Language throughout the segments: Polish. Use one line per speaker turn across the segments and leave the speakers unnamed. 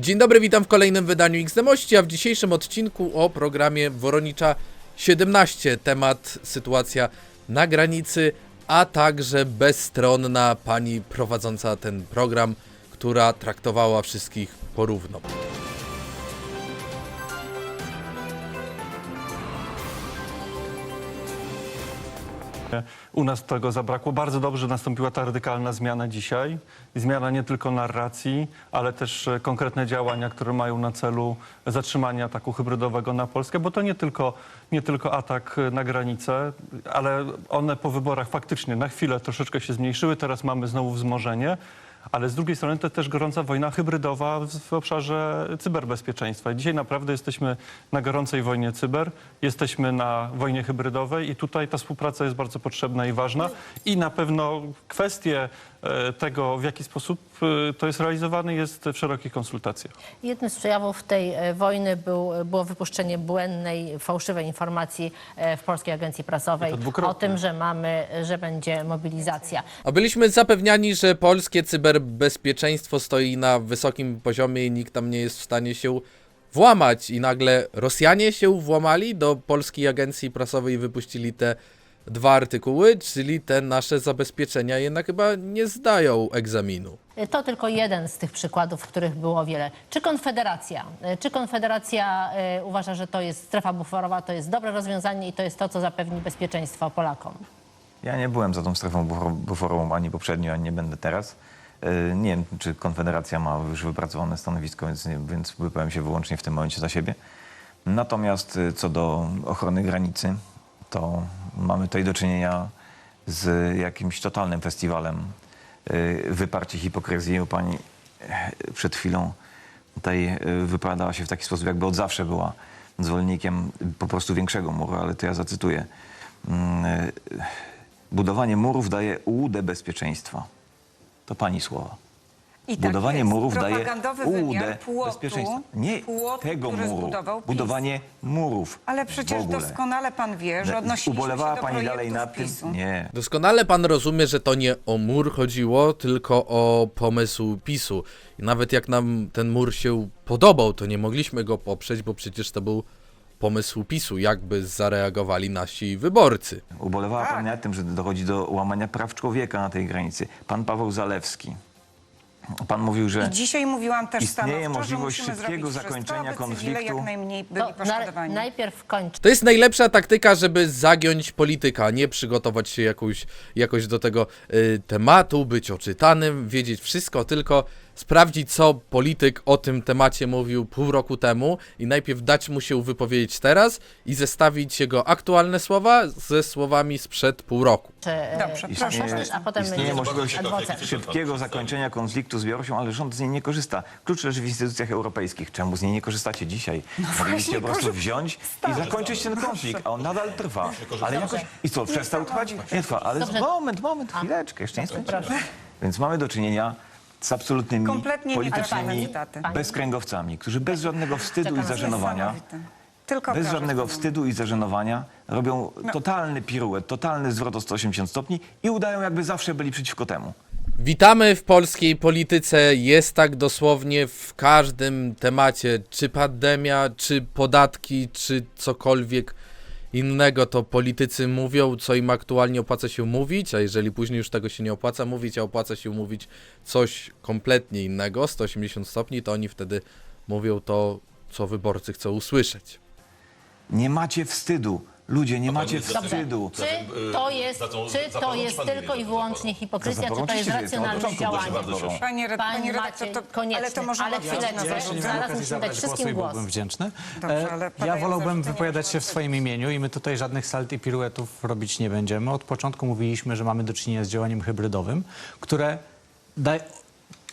Dzień dobry, witam w kolejnym wydaniu XDMości, a w dzisiejszym odcinku o programie Woronicza 17. Temat sytuacja na granicy, a także bezstronna pani prowadząca ten program, która traktowała wszystkich porówno.
U nas tego zabrakło. Bardzo dobrze nastąpiła ta radykalna zmiana dzisiaj. Zmiana nie tylko narracji, ale też e, konkretne działania, które mają na celu zatrzymanie ataku hybrydowego na Polskę, bo to nie tylko, nie tylko atak e, na granicę, ale one po wyborach faktycznie na chwilę troszeczkę się zmniejszyły. Teraz mamy znowu wzmożenie. Ale z drugiej strony to też gorąca wojna hybrydowa w, obszarze cyberbezpieczeństwa. Dzisiaj naprawdę jesteśmy na gorącej wojnie cyber, jesteśmy na wojnie hybrydowej i tutaj ta współpraca jest bardzo potrzebna i ważna. I na pewno kwestie tego, w jaki sposób e, to jest realizowane, jest w szerokich konsultacjach.
Jednym z przejawów tej e, wojny był, było wypuszczenie błędnej, fałszywej informacji e, w Polskiej Agencji Prasowej o tym, że mamy, że będzie mobilizacja.
A byliśmy zapewniani, że polskie cyberbezpieczeństwo stoi na wysokim poziomie i nikt tam nie jest w stanie się włamać. I nagle Rosjanie się włamali do polskiej agencji prasowej i wypuścili te dwa artykuły, czyli te nasze zabezpieczenia jednak chyba nie zdają egzaminu.
E, To tylko jeden z tych przykładów, których było wiele. Czy Konfederacja, e, czy Konfederacja e, uważa, że to jest strefa buforowa, to jest dobre rozwiązanie i to jest to, co zapewni bezpieczeństwo Polakom?
Ja nie byłem za tą strefą bufor- buforową ani poprzednio, ani nie będę teraz. Nie wiem, czy Konfederacja ma już wypracowane stanowisko, więc, nie, więc wypowiem się wyłącznie w tym momencie za siebie. Natomiast co do ochrony granicy, to mamy tutaj do czynienia z jakimś totalnym festiwalem e, wyparcie hipokryzji. Pani e, przed chwilą tutaj e, wypowiadała się w taki sposób, jakby od zawsze była zwolennikiem po prostu większego muru, ale to ja zacytuję. Mm, e, Budowanie murów daje ułudę bezpieczeństwa. To pani słowa.
I tak
Budowanie
jest.
murów daje
płotu,
bezpieczeństwa. Nie
płotu,
tego muru. Budowanie murów.
Ale przecież doskonale pan wie, że odnosiliśmy
Ubolewała
się do
pani dalej nad tym?
PiSu.
Nie.
Doskonale pan rozumie, że to nie o mur chodziło, tylko o pomysł PiSu. I nawet jak nam ten mur się podobał, to nie mogliśmy go poprzeć, bo przecież to był pomysł PiSu, jakby zareagowali nasi wyborcy.
Ubolewała
Tak.
pani nad tym, że dochodzi do łamania praw człowieka na tej granicy. Pan Paweł Zalewski. Pan mówił, że
I dzisiaj mówiłam też
Istnieje
stanowczo, że
możliwość
musimy
szybkiego
zrobić wszystko,
zakończenia
aby cywile
konfliktu.
jak najmniej byli
To na,
poszkodowani.
najpierw kończę.
To jest najlepsza taktyka, żeby zagiąć polityka, nie przygotować się jakoś, jakoś do tego y, tematu, być oczytanym, wiedzieć wszystko, tylko sprawdzić, co polityk o tym temacie mówił pół roku temu i najpierw dać mu się wypowiedzieć teraz i zestawić jego aktualne słowa ze słowami sprzed pół roku.
e,
Dobrze,
Istnieje,
proszę.
a potem
istnieje możliwość szybkiego zakończenia konfliktu z Białorusią, ale rząd z niej nie korzysta. Klucz leży w instytucjach europejskich. Czemu z niej nie korzystacie dzisiaj? Mogliście po prostu wziąć i zakończyć ten konflikt, a on nadal trwa. Ale jakoś... I co, przestał trwać? Nie trwa, ale moment, moment, chwileczkę, jeszcze nie skończyłem. Więc mamy do czynienia z absolutnymi
Kompletnie
politycznymi
cytaty.
bezkręgowcami, którzy bez żadnego wstydu i zażenowania
Niesamowite. Tylko
bez żadnego wstydu i zażenowania robią totalny piruet, totalny zwrot o 180 stopni i udają, jakby zawsze byli przeciwko temu.
Witamy w polskiej polityce. Jest tak dosłownie w każdym temacie, czy pandemia, czy podatki, czy cokolwiek innego, to politycy mówią, co im aktualnie opłaca się mówić, a jeżeli później już tego się nie opłaca mówić, a opłaca się mówić coś kompletnie innego, 180 stopni, to oni wtedy mówią to, co wyborcy chcą usłyszeć.
Nie macie wstydu. Ludzie, nie macie wstydu.
Czy to jest, czy to jest tylko i wyłącznie hipokryzja, czy to jest
że od początku bardzo się zgadzam.
Panie, red-
Pan
panie redaktor, to,
Konieczny,
ale to może
ale chwileczkę. Ja
zaraz.
miałem
musimy dać
zabrać
wszystkim
i
głos.
byłbym wdzięczny.
Dobrze,
E, ja
padają
wolałbym
zarzuty
wypowiadać się w swoim imieniu i my tutaj żadnych salt i piruetów robić nie będziemy. Od początku mówiliśmy, że mamy do czynienia z działaniem hybrydowym, które daje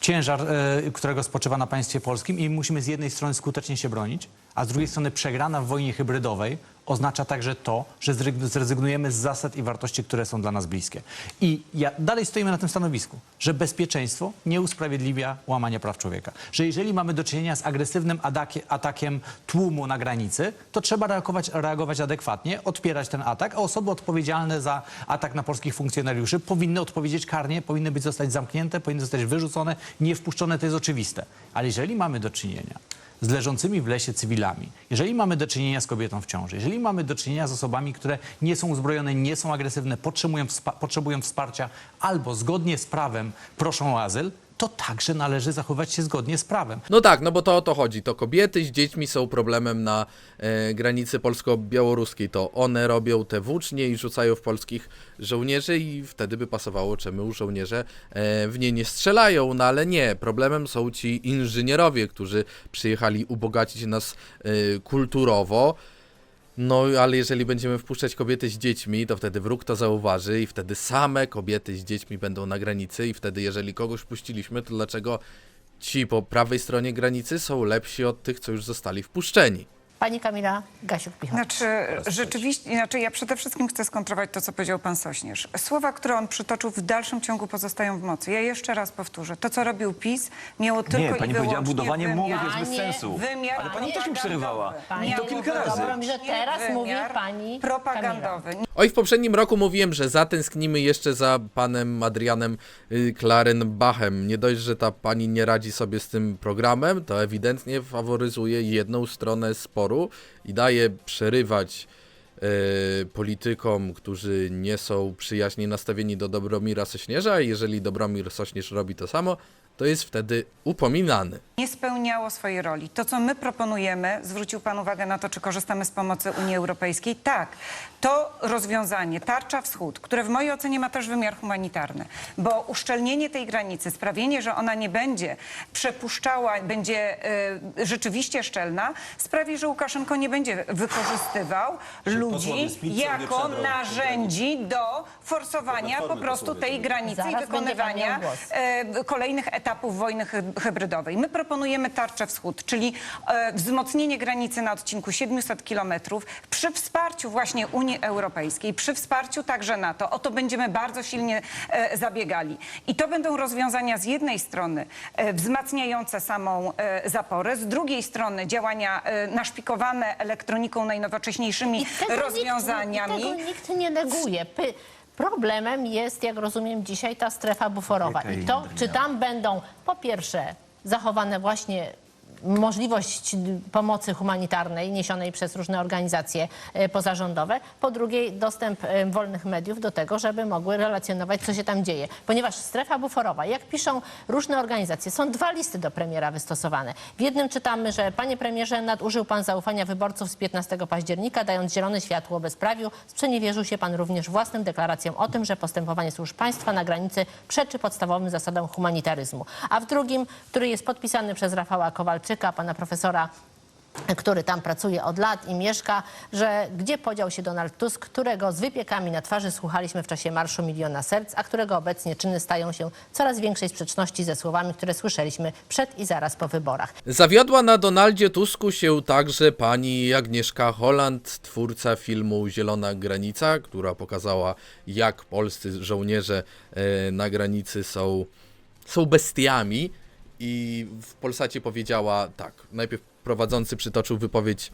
ciężar, e, którego spoczywa na państwie polskim i musimy z jednej strony skutecznie się bronić, a z drugiej strony przegrana w wojnie hybrydowej oznacza także to, że zrezygnujemy z zasad i wartości, które są dla nas bliskie. I ja, dalej stoimy na tym stanowisku, że bezpieczeństwo nie usprawiedliwia łamania praw człowieka. Że jeżeli mamy do czynienia z agresywnym atakie, atakiem tłumu na granicy, to trzeba reagować, reagować adekwatnie, odpierać ten atak, a osoby odpowiedzialne za atak na polskich funkcjonariuszy powinny odpowiedzieć karnie, powinny być zostać zamknięte, powinny zostać wyrzucone, nie wpuszczone, to jest oczywiste. Ale jeżeli mamy do czynienia z leżącymi w lesie cywilami, jeżeli mamy do czynienia z kobietą w ciąży, jeżeli mamy do czynienia z osobami, które nie są uzbrojone, nie są agresywne, potrzebują, wspa- potrzebują wsparcia albo zgodnie z prawem proszą o azyl, to także należy zachować się zgodnie z prawem.
No tak, no bo to o to chodzi. To kobiety z dziećmi są problemem na e, granicy polsko-białoruskiej. To one robią te włócznie i rzucają w polskich żołnierzy i wtedy by pasowało, czemu żołnierze e, w nie nie strzelają. No ale nie, problemem są ci inżynierowie, którzy przyjechali ubogacić nas e, kulturowo. No, ale jeżeli będziemy wpuszczać kobiety z dziećmi, to wtedy wróg to zauważy i wtedy same kobiety z dziećmi będą na granicy i wtedy jeżeli kogoś puściliśmy, to dlaczego ci po prawej stronie granicy są lepsi od tych, co już zostali wpuszczeni?
Pani Kamila Gasiuk-Pichot.
Znaczy, rzeczywiście, znaczy ja przede wszystkim chcę skontrować to, co powiedział pan Sośnierz. Słowa, które on przytoczył, w dalszym ciągu pozostają w mocy. Ja jeszcze raz powtórzę. To, co robił PiS, miało tylko
Nie,
i
pani powiedziała, budowanie
wymiar-
murów jest bez sensu.
Wymiar
Ale pani też mi przerywała.
Pani
I to kilka razy.
Dobrze, że teraz mówi pani
propagandowy.
Oj, w poprzednim roku mówiłem, że zatęsknimy jeszcze za panem Adrianem y, Klarenbachem. Nie dość, że ta pani nie radzi sobie z tym programem, to ewidentnie faworyzuje jedną stronę sporu i daje przerywać y, politykom, którzy nie są przyjaźnie nastawieni do Dobromira Sośnierza, jeżeli Dobromir Sośnierz robi to samo, to jest wtedy upominany.
nie spełniało swojej roli. To, co my proponujemy, zwrócił Pan uwagę na to, czy korzystamy z pomocy Unii Europejskiej. Tak, to rozwiązanie, tarcza wschód, które w mojej ocenie ma też wymiar humanitarny, bo uszczelnienie tej granicy, sprawienie, że ona nie będzie przepuszczała, będzie e, rzeczywiście szczelna, sprawi, że Łukaszenko nie będzie wykorzystywał ludzi jako narzędzi do forsowania po prostu tej granicy
Zaraz
i
będzie
wykonywania
pan miał głos.
e, kolejnych etapów wojny hy- hybrydowej. My proponujemy tarczę wschód, czyli e, wzmocnienie granicy na odcinku 700 kilometrów przy wsparciu właśnie Unii Europejskiej, przy wsparciu także NATO. O to będziemy bardzo silnie e, zabiegali. I to będą rozwiązania z jednej strony e, wzmacniające samą e, zaporę, z drugiej strony działania e, naszpikowane elektroniką najnowocześniejszymi
tego
rozwiązaniami.
Nikt, i tego nikt nie neguje. Py, problemem jest, jak rozumiem dzisiaj, ta strefa buforowa. I to, czy tam będą po pierwsze zachowane właśnie możliwość pomocy humanitarnej niesionej przez różne organizacje e, pozarządowe, po drugie dostęp e, wolnych mediów do tego, żeby mogły relacjonować, co się tam dzieje. Ponieważ strefa buforowa, jak piszą różne organizacje, są dwa listy do premiera wystosowane. W jednym czytamy, że panie premierze, nadużył pan zaufania wyborców z 15 października, dając zielone światło bezprawiu. Sprzeniewierzył się pan również własnym deklaracjom o tym, że postępowanie służb państwa na granicy przeczy podstawowym zasadom humanitaryzmu. A w drugim, który jest podpisany przez Rafała Kowalczyka, pana profesora który tam pracuje od lat i mieszka, że gdzie podział się Donald Tusk, którego z wypiekami na twarzy słuchaliśmy w czasie Marszu Miliona Serc, a którego obecnie czyny stają się coraz większej sprzeczności ze słowami, które słyszeliśmy przed i zaraz po wyborach.
Zawiodła na Donaldzie Tusku się także pani Agnieszka Holland, twórca filmu Zielona Granica, która pokazała, jak polscy żołnierze e, na granicy są, są bestiami. I w Polsacie powiedziała tak. Najpierw prowadzący przytoczył wypowiedź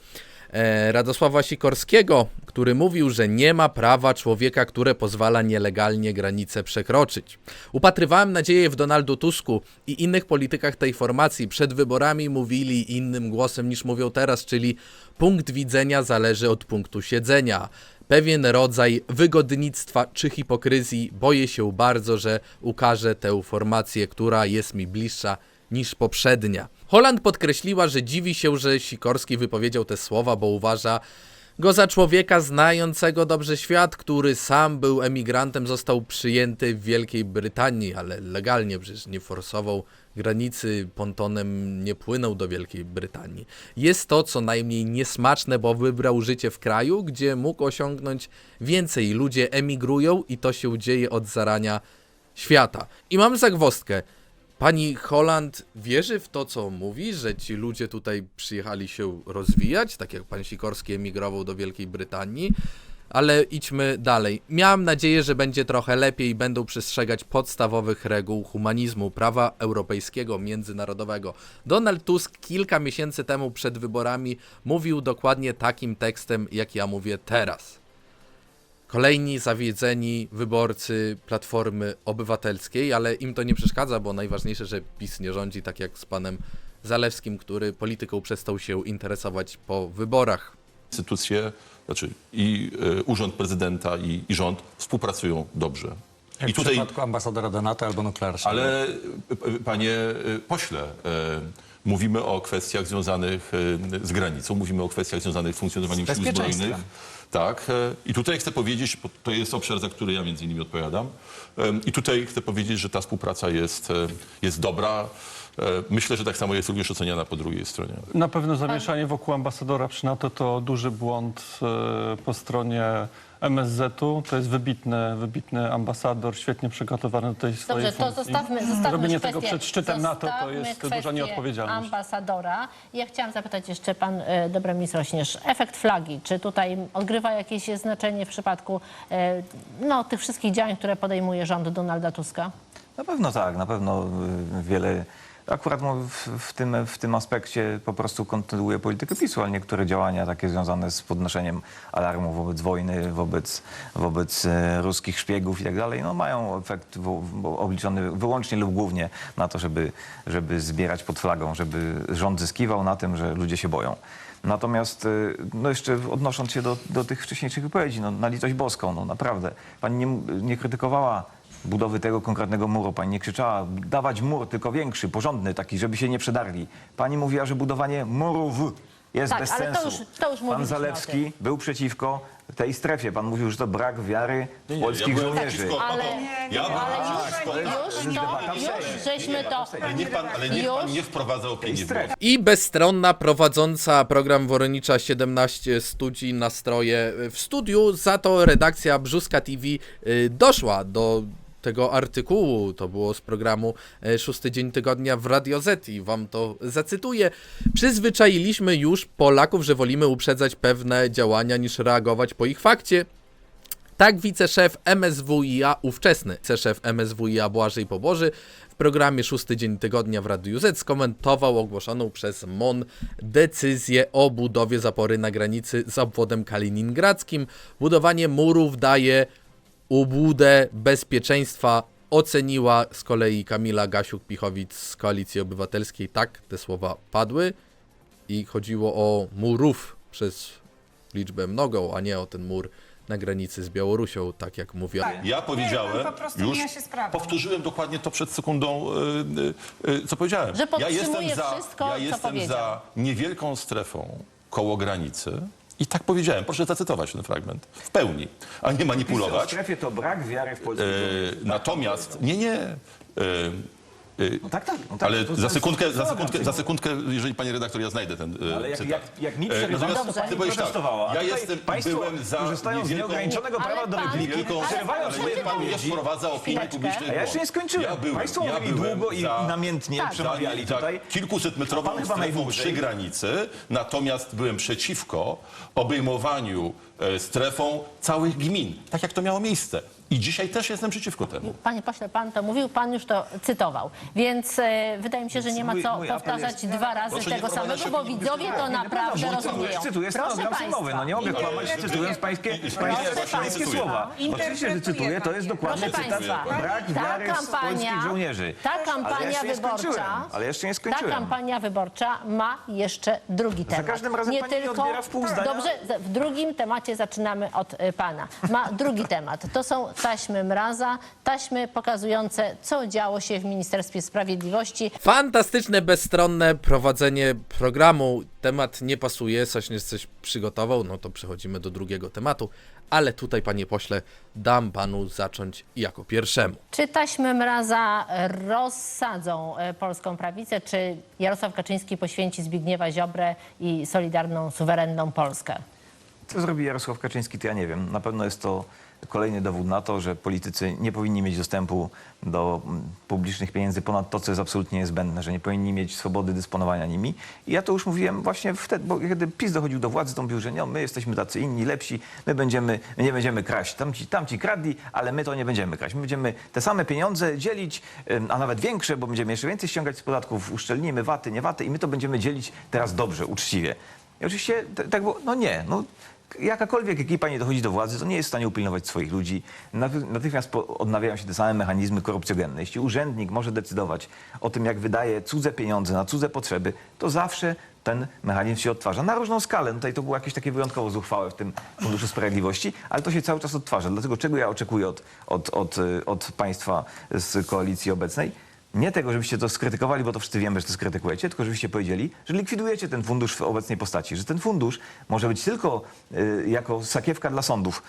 e, Radosława Sikorskiego, który mówił, że nie ma prawa człowieka, które pozwala nielegalnie granice przekroczyć. Upatrywałem nadzieję w Donaldu Tusku i innych politykach tej formacji. Przed wyborami mówili innym głosem niż mówią teraz, czyli punkt widzenia zależy od punktu siedzenia. Pewien rodzaj wygodnictwa czy hipokryzji. Boję się bardzo, że ukaże tę formację, która jest mi bliższa niż poprzednia. Holland podkreśliła, że dziwi się, że Sikorski wypowiedział te słowa, bo uważa go za człowieka znającego dobrze świat, który sam był emigrantem, został przyjęty w Wielkiej Brytanii, ale legalnie przecież nie forsował granicy, pontonem nie płynął do Wielkiej Brytanii. Jest to co najmniej niesmaczne, bo wybrał życie w kraju, gdzie mógł osiągnąć więcej. Ludzie emigrują i to się dzieje od zarania świata. I mam zagwozdkę. Pani Holland wierzy w to, co mówi, że ci ludzie tutaj przyjechali się rozwijać, tak jak pan Sikorski emigrował do Wielkiej Brytanii, ale idźmy dalej. Miałem nadzieję, że będzie trochę lepiej i będą przestrzegać podstawowych reguł humanizmu, prawa europejskiego, międzynarodowego. Donald Tusk kilka miesięcy temu przed wyborami mówił dokładnie takim tekstem, jak ja mówię teraz. Kolejni zawiedzeni wyborcy Platformy Obywatelskiej, ale im to nie przeszkadza, bo najważniejsze, że PiS nie rządzi, tak jak z panem Zalewskim, który polityką przestał się interesować po wyborach.
instytucje, znaczy i e, Urząd Prezydenta i, i rząd współpracują dobrze.
Jak
I
w
tutaj,
przypadku ambasadora Donata albo nuklearza.
ale e, e, panie pośle, mówimy o kwestiach związanych z granicą, mówimy o kwestiach związanych z funkcjonowaniem sił
bezpieczeństwem.
zbrojnych. Tak. e, I tutaj chcę powiedzieć, bo to jest obszar, za który ja między innymi odpowiadam. e, I tutaj chcę powiedzieć, że ta współpraca jest, e, jest dobra. Myślę, że tak samo jest również oceniana po drugiej stronie.
Na pewno zamieszanie wokół ambasadora przy NATO to duży błąd po stronie MSZ-u. To jest wybitny, wybitny ambasador, świetnie przygotowany do tej swojej
Dobrze, to
funkcji.
zostawmy, zostawmy
Robienie
kwestię,
tego przed szczytem NATO to
zostawmy
jest duża
kwestię
nieodpowiedzialność.
ambasadora. Ja chciałam zapytać jeszcze pan e, Dobromir Rośnierz. Efekt flagi, czy tutaj odgrywa jakieś znaczenie w przypadku e, no, tych wszystkich działań, które podejmuje rząd Donalda Tuska?
Na pewno tak, na pewno y, wiele. Akurat w, tym, w tym aspekcie po prostu kontynuuje politykę PiSu, ale niektóre działania takie związane z podnoszeniem alarmu wobec wojny, wobec, wobec e, ruskich szpiegów i tak dalej, no mają efekt obliczony wyłącznie lub głównie na to, żeby, żeby zbierać pod flagą, żeby rząd zyskiwał na tym, że ludzie się boją. Natomiast y, no jeszcze odnosząc się do, do tych wcześniejszych wypowiedzi, no, na litość boską, no naprawdę, pani nie, nie krytykowała budowy tego konkretnego muru. Pani nie krzyczała, dawać mur, tylko większy, porządny, taki, żeby się nie przedarli. Pani mówiła, że budowanie murów jest
Tak,
bez
ale to
sensu.
już- to już
Pan
mówiliśmy o
Zalewski był przeciwko tej strefie. Pan mówił, że to brak wiary w polskich
byłem
żołnierzy.
przeciwko-
Ale,
Ja
ale już, już, to, już żeśmy to...
Ale niech pan, ale niech pan
Już?
nie wprowadza opinii w błąd.
I bezstronna prowadząca program Woronicza 17 studzi nastroje w studiu, za to redakcja Brzuska TV y, doszła do tego artykułu, to było z programu e, Szósty Dzień Tygodnia w Radio Z i wam to zacytuję. Przyzwyczailiśmy już Polaków, że wolimy uprzedzać pewne działania niż reagować po ich fakcie. Tak wiceszef MSWiA, ówczesny wiceszef MSWiA Błażej Poboży w programie Szósty Dzień Tygodnia w Radiu Z skomentował ogłoszoną przez MON decyzję o budowie zapory na granicy z obwodem kaliningradzkim. Budowanie murów daje ubudę bezpieczeństwa, oceniła z kolei Kamila Gasiuk-Pichowic z Koalicji Obywatelskiej. Tak, te słowa padły i chodziło o murów przez liczbę mnogą, a nie o ten mur na granicy z Białorusią, tak jak mówiła.
Ja powiedziałem,
pan po prostu
już
mija się z prawdą.
powtórzyłem dokładnie to przed sekundą, y, y, y, co powiedziałem.
Że
ja
podtrzymuje
jestem za,
wszystko,
ja
co
jestem
powiedział.
za niewielką strefą koło granicy i tak powiedziałem. Proszę zacytować ten fragment w pełni, a nie
W
manipulować.
strefie to brak wiary w żołnierzy.
Y, natomiast, nie, nie. Y,
No tak, tak. No tak
ale
to- to
za sekundkę, za sekundkę, za sekundkę, jeżeli panie redaktor, ja znajdę ten y,
Ale jak,
cytat.
jak, jak nic
E,
przerywano,
natomiast
to pani
ty powiesz tak, ja jestem, byłem za
korzystają z nieograniczonego prawa do repliki, przerywają
ale
swoje
niech pan nie
wypowiedzi.
wprowadza opinii
Chwileczkę.
publicznej.
A ja jeszcze nie skończyłem.
Ja byłem,
Państwo
ja
mówili
byłem
długo i,
za-
i namiętnie
Tak.
przemawiali
za,
tutaj. pan chyba
strefą przy granicy, natomiast byłem przeciwko obejmowaniu e, strefą całych gmin, tak jak to miało miejsce. I dzisiaj też jestem przeciwko temu.
Panie pośle, pan to mówił, pan już to cytował. Więc e, wydaje mi się, że nie ma co
mój apel
powtarzać
jest-
dwa razy
Proszę nie
tego
wprowadzać
samego, bo
opinii
widzowie to naprawdę rozumieją.
Cytuję stenogram sejmowy, no nie mogę kłamać, cytując pańskie, pańskie,
państwa.
pańskie słowa. Oczywiście, że cytuję, to jest dokładny
Proszę
cytat.
państwa,
Brak
ta
wiary w polskich
kampania,
żołnierzy.
ta
Ale
kampania
jeszcze nie
wyborcza,
ale jeszcze nie
ta
skończyłem.
kampania wyborcza ma jeszcze drugi temat.
każdym razem
nie
pani nie
tylko,
odbiera w pół zdania.
Dobrze, z- w drugim temacie zaczynamy od y, pana. Ma drugi temat. To są taśmy mraza, taśmy pokazujące, co działo się w Ministerstwie Sprawiedliwości.
Fantastyczne, bezstronne prowadzenie programu. Temat nie pasuje, Sośnierz coś przygotował, no to przechodzimy do drugiego tematu. Ale tutaj, panie pośle, dam panu zacząć jako pierwszemu.
Czy taśmy mraza rozsadzą e, polską prawicę, czy Jarosław Kaczyński poświęci Zbigniewa Ziobrę i Solidarną, Suwerenną Polskę?
Co zrobi Jarosław Kaczyński, to ja nie wiem. Na pewno jest to kolejny dowód na to, że politycy nie powinni mieć dostępu do mm, publicznych pieniędzy ponad to, co jest absolutnie niezbędne, że nie powinni mieć swobody dysponowania nimi. I ja to już mówiłem właśnie wtedy, bo kiedy PiS dochodził do władzy, to mówił, że nie, my jesteśmy tacy inni, lepsi, my, będziemy, my nie będziemy kraść. Tamci, tamci kradli, ale my to nie będziemy kraść. My będziemy te same pieniądze dzielić, a nawet większe, bo będziemy jeszcze więcej ściągać z podatków, uszczelnimy waty, nie waty i my to będziemy dzielić teraz dobrze, uczciwie. I oczywiście tak było, no nie, no jakakolwiek ekipa nie dochodzi do władzy, to nie jest w stanie upilnować swoich ludzi. Naty- Natychmiast odnawiają się te same mechanizmy korupcjogenne. Jeśli urzędnik może decydować o tym, jak wydaje cudze pieniądze na cudze potrzeby, to zawsze ten mechanizm się odtwarza. Na różną skalę. Tutaj to było jakieś takie wyjątkowo zuchwałe w tym Funduszu Sprawiedliwości, ale to się cały czas odtwarza. Dlatego czego ja oczekuję od, od, od, y, od państwa z koalicji obecnej? Nie tego, żebyście to skrytykowali, bo to wszyscy wiemy, że to skrytykujecie, tylko żebyście powiedzieli, że likwidujecie ten fundusz w obecnej postaci, że ten fundusz może być tylko y, jako sakiewka dla sądów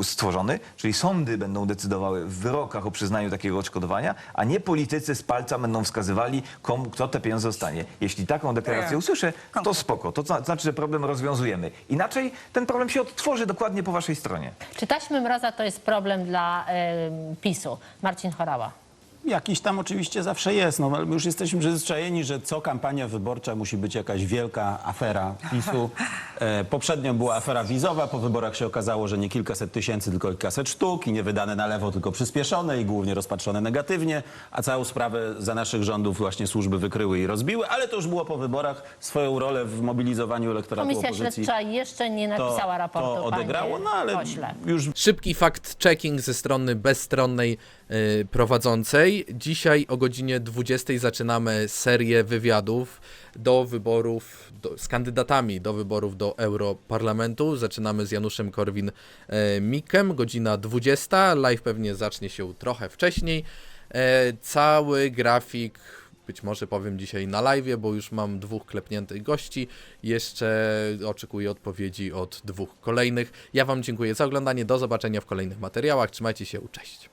y, stworzony, czyli sądy będą decydowały w wyrokach o przyznaniu takiego odszkodowania, a nie politycy z palca będą wskazywali, komu, kto te pieniądze dostanie. Jeśli taką deklarację usłyszę, to spoko, to zna- znaczy, że problem rozwiązujemy. Inaczej ten problem się odtworzy dokładnie po waszej stronie.
Czy taśmy mroza to jest problem dla em, PiSu? Marcin Chorała.
Jakiś tam oczywiście zawsze jest, no ale my już jesteśmy przyzwyczajeni, że co kampania wyborcza musi być jakaś wielka afera PiSu. E, poprzednio była afera wizowa, po wyborach się okazało, że nie kilkaset tysięcy, tylko kilkaset sztuk i nie wydane na lewo, tylko przyspieszone i głównie rozpatrzone negatywnie, a całą sprawę za naszych rządów właśnie służby wykryły i rozbiły, ale to już było po wyborach. Swoją rolę w mobilizowaniu elektoratu
Komisja
opozycji
śledcza jeszcze nie napisała
to,
raportu,
to odegrało,
panie
no ale
pośle.
już
Szybki fact-checking ze strony bezstronnej y, prowadzącej. Dzisiaj o godzinie 20 zaczynamy serię wywiadów do wyborów, do, z kandydatami do wyborów do Europarlamentu. Zaczynamy z Januszem Korwin-Mikem, godzina 20. Live pewnie zacznie się trochę wcześniej. E, cały grafik być może powiem dzisiaj na live, bo już mam dwóch klepniętych gości. Jeszcze oczekuję odpowiedzi od dwóch kolejnych. Ja Wam dziękuję za oglądanie. Do zobaczenia w kolejnych materiałach. Trzymajcie się, cześć.